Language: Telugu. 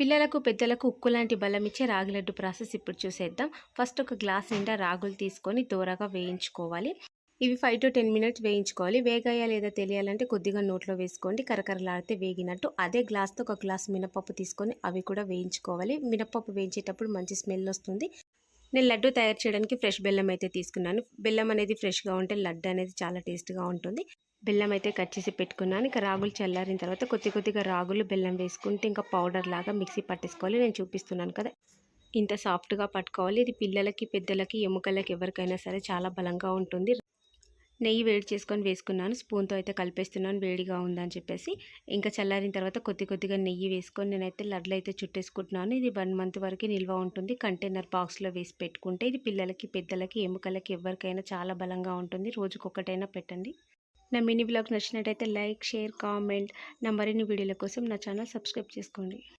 పిల్లలకు పెద్దలకు ఉక్కు లాంటి బలం ఇచ్చే రాగి లడ్డు ప్రాసెస్ ఇప్పుడు చూసేద్దాం. ఫస్ట్ ఒక గ్లాస్ నిండా రాగులు తీసుకొని దూరగా వేయించుకోవాలి. ఇవి ఫైవ్ టు టెన్ మినిట్స్ వేయించుకోవాలి. వేగాయా లేదా తెలియాలంటే కొద్దిగా నోట్లో వేసుకోండి. కరకరలాడితే వేగినట్టు. అదే గ్లాస్తో ఒక గ్లాస్ మినపప్పు తీసుకొని అవి కూడా వేయించుకోవాలి. మినపప్పు వేయించేటప్పుడు మంచి స్మెల్ వస్తుంది. నేను లడ్డు తయారు చేయడానికి ఫ్రెష్ బెల్లం అయితే తీసుకున్నాను. బెల్లం అనేది ఫ్రెష్గా ఉంటే లడ్డు అనేది చాలా టేస్ట్గా ఉంటుంది. బెల్లం అయితే కట్ చేసి పెట్టుకున్నాను. ఇంకా రాగులు చల్లారిన తర్వాత కొద్ది కొద్దిగా రాగులు బెల్లం వేసుకుంటే ఇంకా పౌడర్ లాగా మిక్సీ పట్టేసుకోవాలి. నేను చూపిస్తున్నాను కదా. ఇంత సాఫ్ట్గా పట్టుకోవాలి. ఇది పిల్లలకి పెద్దలకి ఎముకలకి ఎవరికైనా సరే చాలా బలంగా ఉంటుంది. నెయ్యి వేడి చేసుకొని వేసుకున్నాను. స్పూన్తో అయితే కలిపేస్తున్నాను. వేడిగా ఉందని చెప్పేసి ఇంకా చల్లారిన తర్వాత కొద్ది కొద్దిగా నెయ్యి వేసుకొని నేనైతే లడ్లు అయితే చుట్టేసుకుంటున్నాను. ఇది వన్ మంత్ వరకు నిల్వ ఉంటుంది. కంటైనర్ బాక్స్లో వేసి పెట్టుకుంటే ఇది పిల్లలకి పెద్దలకి ఎముకలకి ఎవరికైనా చాలా బలంగా ఉంటుంది. రోజుకొకటైనా పెట్టండి. నా మినీ బ్లాగ్ నచ్చినట్టయితే లైక్ షేర్ కామెంట్ నా మరిన్ని వీడియోల కోసం నా ఛానల్ సబ్స్క్రైబ్ చేసుకోండి.